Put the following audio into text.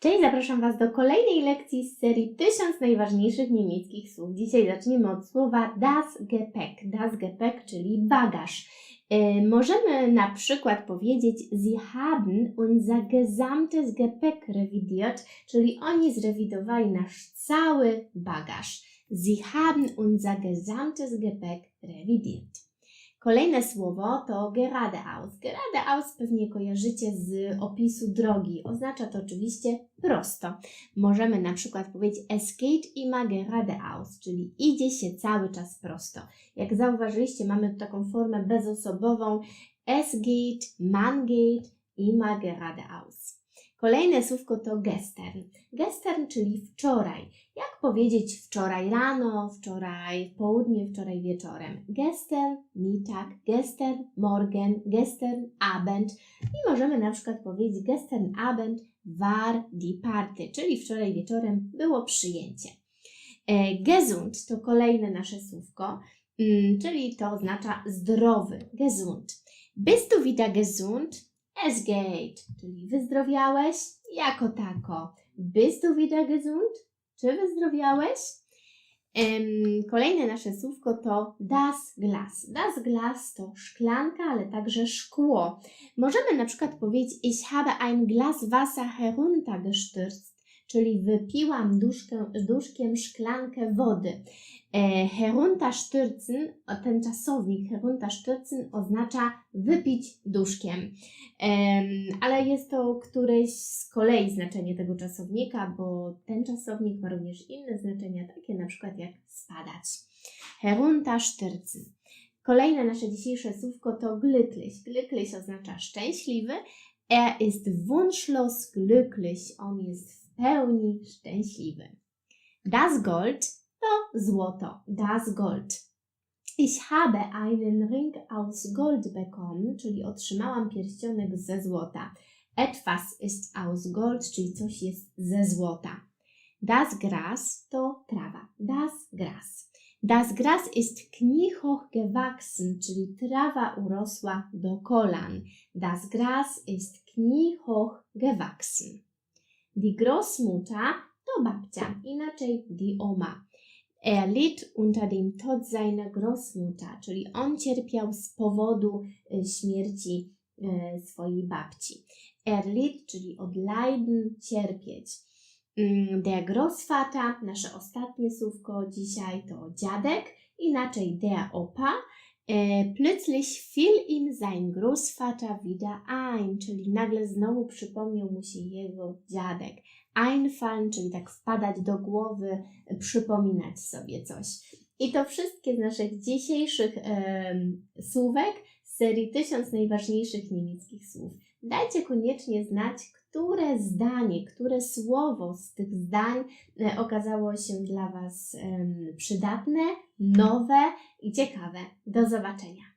Cześć, zapraszam Was do kolejnej lekcji z serii 1000 najważniejszych niemieckich słów. Dzisiaj zaczniemy od słowa das Gepäck. Das Gepäck, czyli bagaż. E, możemy na przykład powiedzieć Sie haben unser gesamtes Gepäck revidiert, czyli oni zrewidowali nasz cały bagaż. Sie haben unser gesamtes Gepäck revidiert. Kolejne słowo to geradeaus. Geradeaus pewnie kojarzycie z opisu drogi. Oznacza to oczywiście prosto. Możemy na przykład powiedzieć es geht immer geradeaus, czyli idzie się cały czas prosto. Jak zauważyliście, mamy tu taką formę bezosobową es geht, man geht, immer geradeaus. Kolejne słówko to gestern. Gestern, czyli wczoraj. Powiedzieć wczoraj rano, wczoraj w południe, wczoraj wieczorem? Gestern, Mittag, gestern, Morgen, gestern, Abend. I możemy na przykład powiedzieć gestern Abend war die Party, czyli wczoraj wieczorem było przyjęcie. E, gesund to kolejne nasze słówko, mm, czyli to oznacza zdrowy. Gesund. Bist du wieder gesund? Es geht, czyli wyzdrowiałeś jako tako. Bist du wieder gesund? Czy wyzdrowiałeś? Kolejne nasze słówko to das Glas. Das Glas to szklanka, ale także szkło. Możemy na przykład powiedzieć Ich habe ein Glas Wasser heruntergestürzt, czyli wypiłam duszkę, duszkiem szklankę wody. E, herunterstürzen, ten czasownik herunterstürzen oznacza wypić duszkiem. Em, ale jest to któreś z kolei znaczenie tego czasownika, bo ten czasownik ma również inne znaczenia, takie na przykład jak spadać. Herunterstürzen. Kolejne nasze dzisiejsze słówko to glücklich. Glücklich oznacza szczęśliwy. Er ist wunschlos glücklich. On jest pełni szczęśliwy. Das Gold to złoto. Das Gold. Ich habe einen Ring aus Gold bekommen, czyli otrzymałam pierścionek ze złota. Etwas ist aus Gold, czyli coś jest ze złota. Das Gras to trawa. Das Gras. Das Gras ist kniehoch gewachsen, czyli trawa urosła do kolan. Das Gras ist kniehoch gewachsen. Die Großmutter to babcia, inaczej die Oma. Er litt unter dem Tod seiner Großmutter, czyli on cierpiał z powodu y, śmierci y, swojej babci. Er litt, czyli od leiden, cierpieć. Mm, Der Großvater, nasze ostatnie słówko dzisiaj to dziadek, inaczej der Opa. E, Plötzlich fiel ihm sein Großvater wieder ein, czyli nagle znowu przypomniał mu się jego dziadek. Einfallen, czyli tak wpadać do głowy, przypominać sobie coś. I to wszystkie z naszych dzisiejszych słówek z serii 1000 najważniejszych niemieckich słów. Dajcie koniecznie znać, które zdanie, które słowo z tych zdań e, okazało się dla Was przydatne, nowe i ciekawe. Do zobaczenia.